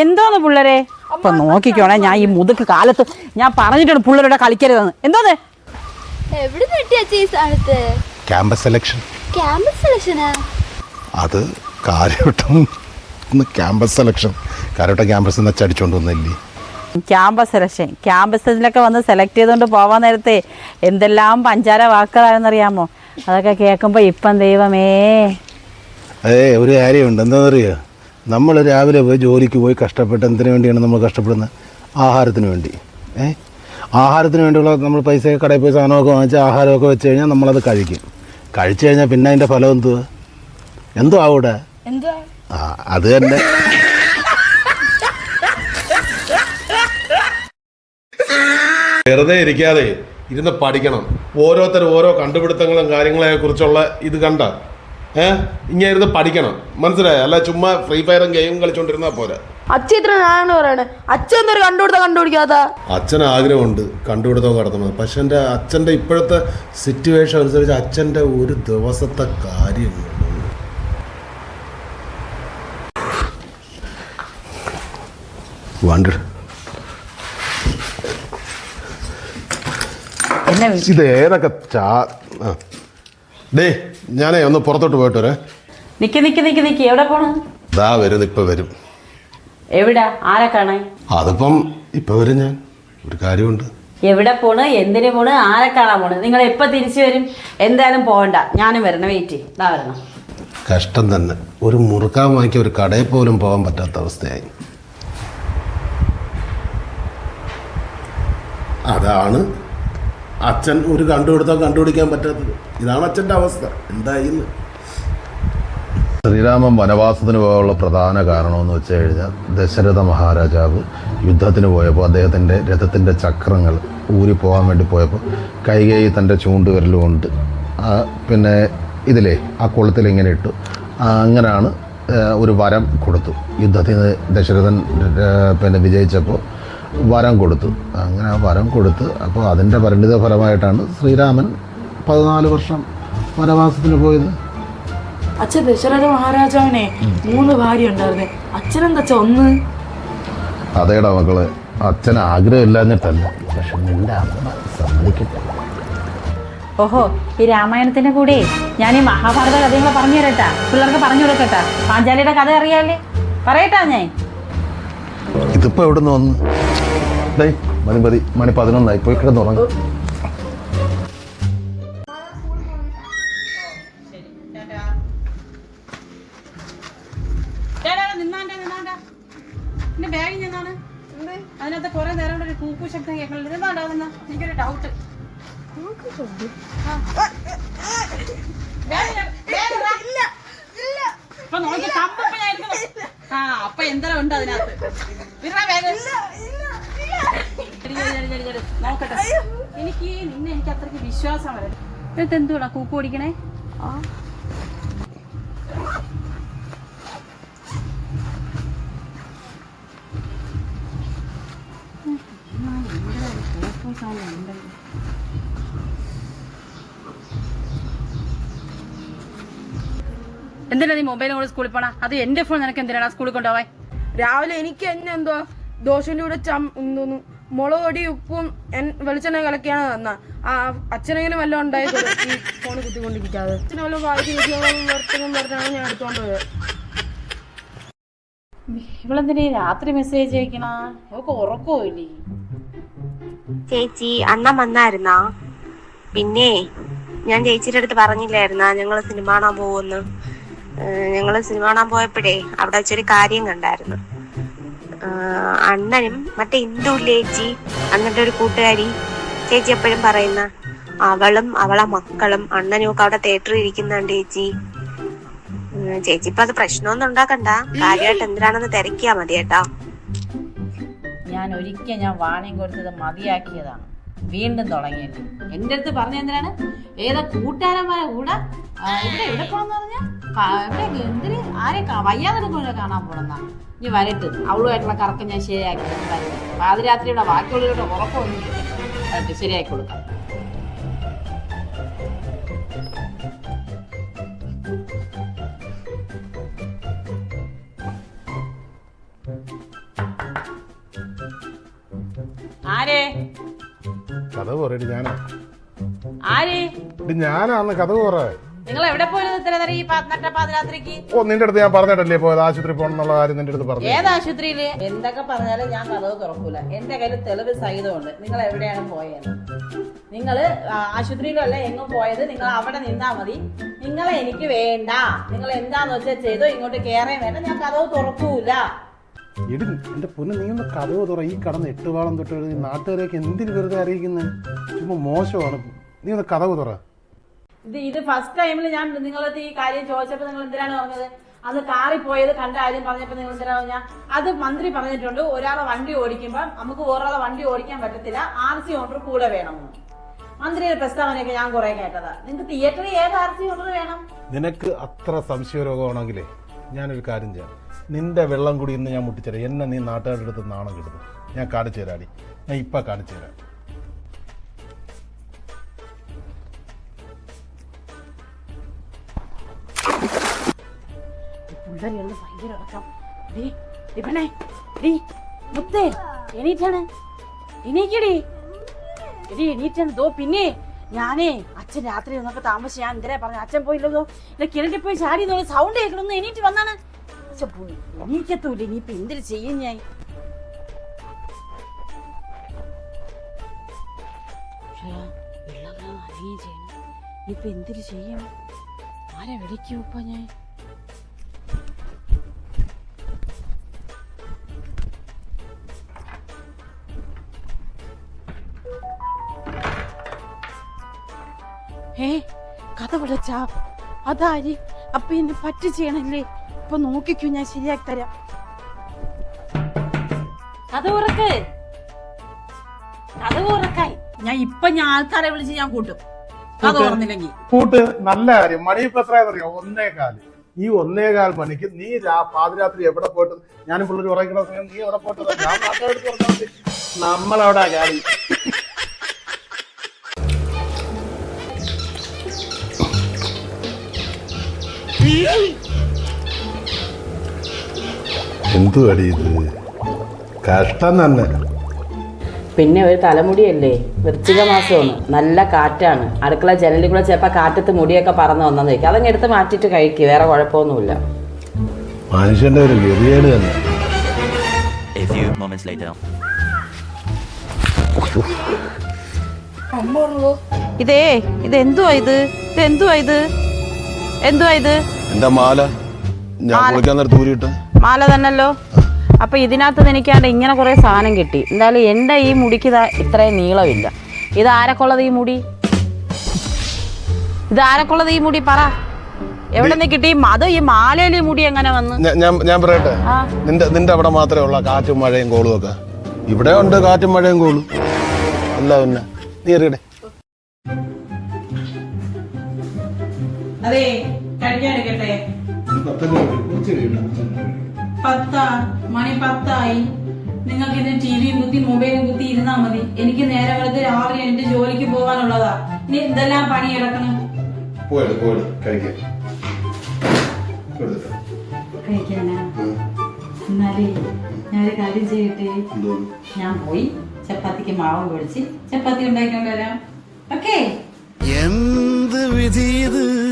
എന്തോന്ന് പിള്ളേരെ? ഇപ്പൊ നോക്കിക്കോണേ ഞാൻ ഈ മുതുക്ക് കാലത്ത് ഞാൻ പറഞ്ഞിട്ടുണ്ട് പിള്ളേരുടെ കളിക്കരുതെന്ന്. എന്തോന്ന്? ക്യാമ്പസ് സെലക്ഷൻ ക്യാമ്പസ് സെലക്ഷനാ അത് കാര്യവട്ടം ക്യാമ്പസ് സെലക്ഷൻ കാര്യവട്ടം ക്യാമ്പസിൽ നിന്ന് വന്നില്ലേ ക്യാമ്പസ് സെലക്ഷൻ ക്യാമ്പസിലൊക്കെ വന്ന് സെലക്ട് ചെയ്തുകൊണ്ട് പോവാൻ നേരത്തെ എന്തെല്ലാം പഞ്ചാര വാക്കുകളാണെന്നറിയാമോ? അതൊക്കെ കേൾക്കുമ്പോൾ ഇപ്പം ദൈവമേ. അതെ ഒരു കാര്യമുണ്ട്. എന്താണെന്നറിയോ? നമ്മൾ രാവിലെ പോയി ജോലിക്ക് പോയി കഷ്ടപ്പെട്ട് എന്തിനു വേണ്ടിയാണ് നമ്മൾ കഷ്ടപ്പെടുന്നത്? ആഹാരത്തിന് വേണ്ടി. ഏ? ആഹാരത്തിന് വേണ്ടിയുള്ള നമ്മൾ പൈസ കടയിൽ പോയി സാധനമൊക്കെ വാങ്ങിച്ച് ആഹാരമൊക്കെ വെച്ച് കഴിഞ്ഞാൽ നമ്മളത് കഴിക്കും. കഴിച്ചു കഴിഞ്ഞാൽ പിന്നെ അതിന്റെ ഫലം എന്തുവാ? എന്തോ ആവൂടെ ആ അത് തന്നെ. വെറുതെ ഇരിക്കാതെ ഇരുന്ന് പഠിക്കണം. ഓരോരുത്തർ ഓരോ കണ്ടുപിടുത്തങ്ങളും കാര്യങ്ങളെ കുറിച്ചുള്ള ഇത് കണ്ട ഇങ്ങനെ ഇരുന്ന് പഠിക്കണം. മനസ്സിലായോ? അല്ല ചുമ്മാ ഫ്രീ ഫയറും ഗെയിം കളിച്ചോണ്ടിരുന്നാ പോരാ. അച്ഛൻ ഇത്ര ഞാനാണ് പറയണേ. അച്ഛൻ എന്തൊരു കണ്ടുപിടുത്ത കണ്ടുപിടിക്കാത്ത? അച്ഛൻ ആഗ്രഹമുണ്ട് കണ്ടുപിടുത്തം നടത്തണം. പക്ഷെ എന്റെ അച്ഛന്റെ ഇപ്പോഴത്തെ സിറ്റുവേഷൻ അനുസരിച്ച് അച്ഛന്റെ ഒരു ദിവസത്തെ കാര്യം വണ്ടി ഇത് ഏതൊക്കെ ചാ ദേ ഡേ ഞാനേ ഒന്ന് പുറത്തോട്ട് പോയിട്ട് വരേ. നിക്ക് നിക്ക് നിക്ക് നിക്ക്. എവിടെ പോണം? ദാ വരും ഇപ്പൊ വരും. എവിടെ? ആരെ കാണാൻ? അതിപ്പം ഇപ്പൊ വരും ഞാൻ. ഒരു കാര്യമുണ്ട്. എവിടെ പോണ്? എന്തിനു പോണ്? ആരെ കാണാൻ പോണ്? നിങ്ങൾ എപ്പോൾ തിരിച്ചു വരും? എന്തായാലും പോകണ്ട ഞാനും വരണം. വെയിറ്റ് ദാ വരണം. കഷ്ടം തന്നെ. ഒരു മുറുക്കാൻ വാങ്ങിയ ഒരു കടയിൽ പോലും പോകാൻ പറ്റാത്ത അവസ്ഥയായി. അതാണ് അച്ഛൻ ഒരു കണ്ടുപിടുത്തം കണ്ടുപിടിക്കാൻ പറ്റാത്തത്. ഇതാണ് അച്ഛന്റെ അവസ്ഥ. എന്തായിന്ന്? ശ്രീരാമൻ വനവാസത്തിന് പോകാനുള്ള പ്രധാന കാരണമെന്ന് വെച്ച് കഴിഞ്ഞാൽ ദശരഥ മഹാരാജാവ് യുദ്ധത്തിന് പോയപ്പോൾ അദ്ദേഹത്തിന്റെ രഥത്തിന്റെ ചക്രങ്ങൾ ഊരി പോകാൻ വേണ്ടി പോയപ്പോൾ കൈകൈ തന്റെ ചൂണ്ട് കൊണ്ട് പിന്നെ ഇതിലേ ആ കുളത്തിൽ ഇങ്ങനെ ഇട്ടു. അങ്ങനെയാണ് ഒരു വരം കൊടുത്തു. യുദ്ധത്തിന് ദശരഥൻ പിന്നെ വിജയിച്ചപ്പോൾ വരം കൊടുത്തു. അങ്ങനെ ആ വരം കൊടുത്ത് അപ്പോൾ അതിന്റെ പരിണിത ഫലമായിട്ടാണ് ശ്രീരാമൻ പതിനാല് വർഷം വനവാസത്തിന് പോയത്. അച്ഛൻ ദശരഥ മഹാരാജാവിനെ മൂന്ന് ഭാര്യ ഉണ്ടായിരുന്നേ. അച്ഛനെന്താ അച്ഛ ഒന്ന്? അതേടാ മക്കൾ അച്ഛൻ ആഗ്രഹമില്ലാഞ്ഞിട്ടല്ല. പക്ഷെ നിന്റെ അമ്മ സമ്മതിക്കട്ടെ. ഓഹോ ഈ രാമായണത്തിന്റെ കൂടെ ഞാൻ ഈ മഹാഭാരത കഥകൾ പറഞ്ഞു തരട്ടാ. പിള്ളേർക്ക് പറഞ്ഞു കൊടുക്കട്ടാ. പാഞ്ചാലിയുടെ കഥ അറിയാല്ലേ? പറയട്ടാ ഞാൻ. ഇതിപ്പോ എവിടെ നിന്ന് വന്ന്? ഡേ മണി മതി മണി പതിനൊന്നായി പോയി കിടന്നുറങ്ങും. അതിനകത്ത് കുറെ നേരം കൊണ്ട് ഒരു കൂക്കു ശബ്ദം കേൾക്കണില്ല എന്താണ്ടാവുന്ന എനിക്കൊരു ഡൗട്ട് ഇപ്പൊ നോക്കി കമ്പപ്പോ ഞാൻ ഇരിക്കുന്നു. ആ അപ്പൊ എന്തരം ഉണ്ട് അതിനകത്ത് നോക്കട്ടെ. എനിക്ക് നിന്നെ എനിക്ക് അത്രയ്ക്ക് വിശ്വാസം വരും. എന്നിട്ട് എന്തുവാ കൂക്കു ഓടിക്കണേ? എന്തിനാ നീ മൊബൈലും കൂടെ സ്കൂളിൽ പോണ? അത് എന്റെ ഫോൺ നിനക്ക് എന്തിനാണ് സ്കൂളിൽ കൊണ്ടുപോവാൻ? രാവിലെ എനിക്ക് എന്നെ എന്തോ ദോശന്റെ കൂടെ ചം എന്തോന്നു മുളക് പൊടി ഉപ്പും എൻ- വെളിച്ചെണ്ണ കലക്കിയാണ് തന്ന. ആ അച്ഛനെങ്കിലും വല്ലതും ഉണ്ടായി ഈ ഫോൺ കുത്തിക്കൊണ്ടിരിക്കാതെ. അച്ഛനെ വല്ല വായിക്കും വർത്തനം പറഞ്ഞാണ് ഞാൻ എടുത്തോണ്ട് പോയത് ഇവളെന്തിനാ രാത്രി മെസ്സേജ് അയക്കണ? അവക്ക് ഉറക്കോ ഇല്ലേ ചേച്ചി അണ്ണൻ വന്നായിരുന്നാ? പിന്നെ ഞാൻ ചേച്ചിയുടെ അടുത്ത് പറഞ്ഞില്ലായിരുന്നാ? ഞങ്ങൾ സിനിമ കാണാൻ പോവുന്നു ഞങ്ങൾ ഞങ്ങൾ സിനിമ കാണാൻ പോയപ്പോഴേ അവിടെ വെച്ചൊരു കാര്യം കണ്ടായിരുന്നു. അണ്ണനും മറ്റേ ഇന്ദുല്ലേ ചേച്ചി അണ്ണന്റെ ഒരു കൂട്ടുകാരി. ചേച്ചി എപ്പോഴും പറയുന്ന അവളും അവളെ മക്കളും അണ്ണനും ഒക്കെ അവിടെ തിയേറ്ററിൽ ഇരിക്കുന്നുണ്ട് ചേച്ചി. ചേച്ചി ഇപ്പൊ അത് പ്രശ്നമൊന്നും ഉണ്ടാക്കണ്ട. കാര്യമായിട്ട് എന്തിനാണെന്ന് തിരക്കിയാ മതി കേട്ടോ. ഞാൻ ഒരിക്കൽ ഞാൻ വാണിയും കൊടുത്തത് മതിയാക്കിയതാണ്. വീണ്ടും തുടങ്ങിയിട്ട്. എന്റെ അടുത്ത് പറഞ്ഞ എന്തിനാണ്? ഏതാ കൂട്ടുകാരന്മാരെ കൂടെ ഇവിടെ ഇവിടെ പോണെന്ന് പറഞ്ഞാൽ ഇവിടെ എന്തിന്? ആരെ വയ്യാതെ കാണാൻ പോണെന്നാ? ഇനി വരട്ട്. അവളുമായിട്ടുള്ള കറക്കം ഞാൻ ശരിയാക്കി പാതിരാത്രി പാതിരാത്രിയുടെ ബാക്കിയുള്ളവരുടെ ഉറപ്പൊന്നും വരട്ട്. ശരിയാക്കി കൊടുക്കാം. ആരേ? കഥ പറയടി ഞാനാ. ആര്? ഇത് ഞാനാന്ന് കഥ പറ. നിങ്ങൾ എവിടെ പോയത് ഇത്ര നേരം ഈ പതിനെട്ട പാതിരാത്രിക്ക്? ഓ നിന്റെ അടുത്ത് ഞാൻ പറഞ്ഞിട്ടല്ലേ പോയത്? ആശുപത്രി പോകണം എന്നുള്ള കാര്യം നിന്റെ അടുത്ത് പറഞ്ഞു ഏത് ആശുപത്രിയിൽ? എന്തൊക്കെ പറഞ്ഞാലും ഞാൻ കഥ തുറക്കൂല. എന്റെ കയ്യിൽ തെളിവ് സഹിതമുണ്ട്. നിങ്ങൾ എവിടെയാണ് പോയത് നിങ്ങൾ ആശുപത്രിയിലല്ല എങ്ങും പോയത്? നിങ്ങൾ അവിടെ നിന്നാ മതി. നിങ്ങളെ എനിക്ക് വേണ്ട. നിങ്ങൾ എന്താന്ന് വെച്ചാൽ ചെയ്തോ ഇങ്ങോട്ട് കയറേ വേണ്ട. ഞാൻ കഥവ് തുറക്കൂല. എടി എന്റെ പൊന്ന് നീ ഒന്ന് കഥ തുറ ഈ കടന്ന് എട്ട് വാളം തൊട്ട് എഴുതി നാട്ടുകാരെയൊക്കെ എന്തിനു വെറുതെ അറിയിക്കുന്നത് ചുമ്മാ മോശമാണ്. നീ ഒന്ന് കഥ തുറ ഇത് ഇത് ഫസ്റ്റ് ടൈമിൽ ഞാൻ നിങ്ങളത് ഈ കാര്യം ചോദിച്ചപ്പോൾ നിങ്ങൾ എന്തിനാണ് പറഞ്ഞത്? അന്ന് കാറി പോയത് കണ്ട കാര്യം പറഞ്ഞപ്പോൾ നിങ്ങൾ എന്തിനാ പറഞ്ഞാൽ അത് മന്ത്രി പറഞ്ഞിട്ടുണ്ട്. ഒരാളെ വണ്ടി ഓടിക്കുമ്പോൾ നമുക്ക് ഒരാളെ വണ്ടി ഓടിക്കാൻ പറ്റത്തില്ല. ആർ സി ഓണർ കൂടെ വേണം. മന്ത്രിയുടെ പ്രസ്താവനയൊക്കെ ഞാൻ കുറെ കേട്ടതാ. നിങ്ങക്ക് തിയേറ്ററിൽ ഏത് ആർ സി ഓണർ വേണം? നിനക്ക് അത്ര സംശയരോഗമാണെങ്കിലേ ഞാനൊരു കാര്യം ചെയ്യാം. നിന്റെ വെള്ളം കൂടി ഇന്ന് ഞാൻ മുട്ടിച്ചേരാം. എന്നെ നീ നാട്ടുകാരുടെ അടുത്ത് നാണം കിട്ടുന്നു ഞാൻ കാണിച്ചു തരാടി ഞാൻ ഇപ്പം കാണിച്ചു തരാം പിള്ളേരുണ്ട് ഭയങ്കര ഇറക്കം. ഡീ ഇപ്പണേ ഡീ മുത്തേ എണീറ്റാണ്. എണീക്കടി. എടി എണീറ്റാണ്. ദോ പിന്നെ ഞാനേ അച്ഛൻ രാത്രി വന്നപ്പോ താമസിച്ച് ഞാൻ എന്തിനാ പറഞ്ഞു? അച്ഛൻ പോയില്ലതോ എന്നെ കിണറ്റിൽ പോയി ചാടി സൗണ്ട് കേൾക്കണമെന്ന് എണീറ്റ് വന്നാണ്. അച്ഛൻ പോയി എണീക്കത്തൂല്ല ഇനിയിപ്പൊ എന്തിനു ചെയ്യും ഞാൻ ശ്ശേ, നനയുകയും ചെയ്യണം ഇനിയിപ്പൊ എന്തിനു ചെയ്യും ആരെ വിളിക്കൂ ഇപ്പൊ ഞാൻ ഏ കഥ വിളിച്ചാ. അതാരി അപ്പൊ എന്നെ പറ്റി ചെയ്യണല്ലേ? ഇപ്പൊ നോക്കിക്കൂ ഞാൻ ശരിയാക്കി തരാം. കഥ ഉറക്ക്. കഥ ഉറക്കായി. ഞാൻ ഇപ്പൊ ഞാൻ ആൾക്കാരെ വിളിച്ച് ഞാൻ കൂട്ടും. കഥ ഉറന്നില്ലെങ്കിൽ കൂട്ട്. നല്ല കാര്യം. മണി ഇപ്പൊ എത്രയാണെന്നറിയോ ഒന്നേകാൽ ഈ ഒന്നേകാൽ മണിക്ക് നീ രാ- പാതിരാത്രി എവിടെ പോയിട്ട് ഞാനും പിള്ളേർ ഉറങ്ങിക്കുന്ന സമയം നീ എവിടെ പോയിട്ട് ഞാൻ നമ്മളവിടെ കാര്യം എന്തു അടി ഇത്? കഷ്ടം തന്നെ. പിന്നെ ഒരു തലമുടിയല്ലേ? വൃശ്ചിക മാസമാണ്. നല്ല കാറ്റാണ്. അടുക്കള ജനലിൽ കൂടെ ചിലപ്പോൾ കാറ്റത്ത് മുടിയൊക്കെ പറന്ന് വന്നെന്ന് വെക്കും അതങ്ങ് എടുത്ത് മാറ്റിയിട്ട് കഴിക്കുക വേറെ കുഴപ്പമൊന്നുമില്ല. മനുഷ്യന്റെ ഒരു ഗതികേട് തന്നെ. A few moments later. ഇതേ ഇത് എന്തുവാ ഇത്? ഇത് എന്തുവാ ഇത്? എന്തുവാ ഇത്? എന്താ മാല? ഞാൻ കുളിക്കാൻ നേരത്ത് ഊരിയിട്ട് മാല തന്നല്ലോ. അപ്പൊ ഇതിനകത്ത് എനിക്കാണ്ട് ഇങ്ങനെ കുറെ സാധനം കിട്ടി. എന്തായാലും എന്റെ ഈ മുടിക്ക് ഇതാ ഇത്രയും നീളമില്ല. ഇത് ആരൊക്കെ ഈ മുടി? ഇത് ആരൊക്കെ ഈ മുടി? പറ. എവിടെ നിന്ന് കിട്ടി അത് ഈ മാലയിൽ ഈ മുടി എങ്ങനെ വന്ന്? ഞാൻ- പറയട്ടെ. നിന്റെ നിന്റെ അവിടെ മാത്രമേ ഉള്ള കാറ്റും മഴയും കോളും ഒക്കെ. ഇവിടെ ഉണ്ട് കാറ്റും മഴയും കോളും. അല്ല പിന്നെ നീ അറിയട്ടെ അതെ കഴിക്കാൻ എടുക്കട്ടെ പത്താ മണി പത്തായി. നിങ്ങൾക്ക് ഇന്ന് ടി വിയും കുത്തി മൊബൈലും കുത്തി ഇരുന്നാ മതി. എനിക്ക് നേരെ വെളുത്ത് രാവിലെ എന്റെ ജോലിക്ക് പോകാനുള്ളതാ. ഇനി എന്തെല്ലാം പണി കഴിക്കാം. കഴിക്കാനാ? എന്നാലേ ഞാനൊരു കാര്യം ചെയ്യട്ടെ. ഞാൻ പോയി ചപ്പാത്തിക്ക് മാവ് പൊടിച്ച് ചപ്പാത്തി ഉണ്ടാക്കിക്കൊണ്ട് വരാം. ഓക്കേ. എന്ത് വിധീത്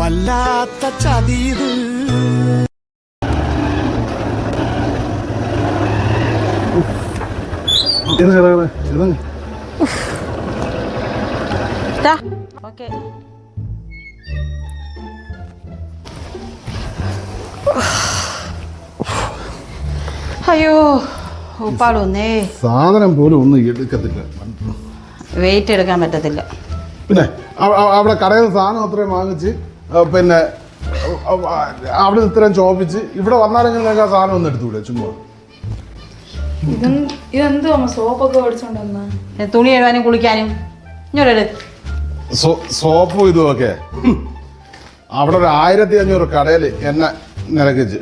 വല്ലാത്ത ചതിയത്. ഓക്കെ. അയ്യോ ഉപ്പാളൊന്നേ സാധനം പോലും ഒന്നും എടുക്കത്തില്ല. വെയിറ്റ് എടുക്കാൻ പറ്റത്തില്ല. പിന്നെ അവ- അവ- അവിടെ കടയിൽ സാധനം അത്രയും വാങ്ങിച്ച് പിന്നെ അവിടെ ഇത്രയും ചോപ്പിച്ച് ഇവിടെ വന്നാലെങ്കിലും നിങ്ങൾക്ക് ആ സാധനം ഒന്ന് എടുത്തുകൂടെ ചുമ്മാ. ഇതെന്തോ സോപ്പൊക്കെ മേടിച്ചോണ്ട് വന്നാ തുണി എഴുതാനും കുളിക്കാനും. ഇങ്ങോട്ട് സോപ്പും ഇതുമൊക്കെ. അവിടെ ഒരു ആയിരത്തി അഞ്ഞൂറ് കടയിൽ എന്നെ നിരക്കിച്ച്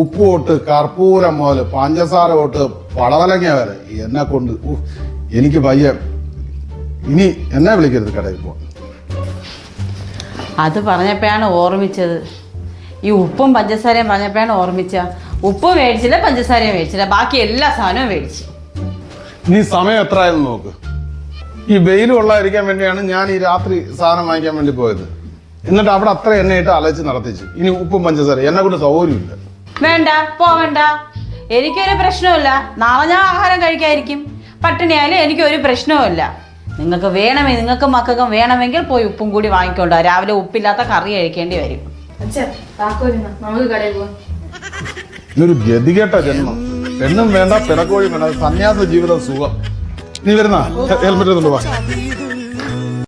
ഉപ്പ് തൊട്ട് കർപ്പൂരം മുതൽ പഞ്ചസാര തൊട്ട് പടവലങ്ങ വരെ എന്നെ കൊണ്ട് എനിക്ക് പയ്യ ഇനി എന്നെ വിളിക്കരുത് കടയിൽ പോകാൻ അത് പറഞ്ഞപ്പോഴാണ് ഓർമ്മിച്ചത്. ഈ ഉപ്പും പഞ്ചസാരയും പറഞ്ഞപ്പോഴാണ് ഓർമ്മിച്ച ഉപ്പ് മേടിച്ചില്ല പഞ്ചസാരയും മേടിച്ചില്ല. ബാക്കി എല്ലാ സാധനവും മേടിച്ചു. നീ സമയം എത്ര ആയെന്ന് നോക്ക്. ഈ വെയിൽ കൊള്ളാതിരിക്കാൻ വേണ്ടിയാണ് ഞാൻ ഈ രാത്രി സാധനം വാങ്ങിക്കാൻ വേണ്ടി പോയത്. എന്നിട്ട് അവിടെ അത്ര എന്നെ ഇട്ട് അലച്ച് നടത്തിച്ചു. ഇനി ഉപ്പും പഞ്ചസാര എന്നെ കൊണ്ട് സൗകര്യമില്ല. വേണ്ട പോവണ്ട. എനിക്കൊരു പ്രശ്നവുമില്ല. നാളെ ഞാൻ ആഹാരം കഴിക്കായിരിക്കും പട്ടിണിയായാലും എനിക്കൊരു പ്രശ്നവുമില്ല. നിങ്ങൾക്ക് വേണമെങ്കിൽ നിങ്ങൾക്ക് മക്കൾക്കും വേണമെങ്കിൽ പോയി ഉപ്പും കൂടി വാങ്ങിക്കൊണ്ടോ രാവിലെ ഉപ്പില്ലാത്ത കറി കഴിക്കേണ്ടി വരും. ഇതൊരു ഗതികേട്ട ജന്മം. എന്നും വേണ്ട പിറക്കോഴി വേണ്ട സന്യാസ ജീവിതം സുഖം. നീ വരുന്ന? ഹെൽമെറ്റ് കൊണ്ടുപോകാം വാ.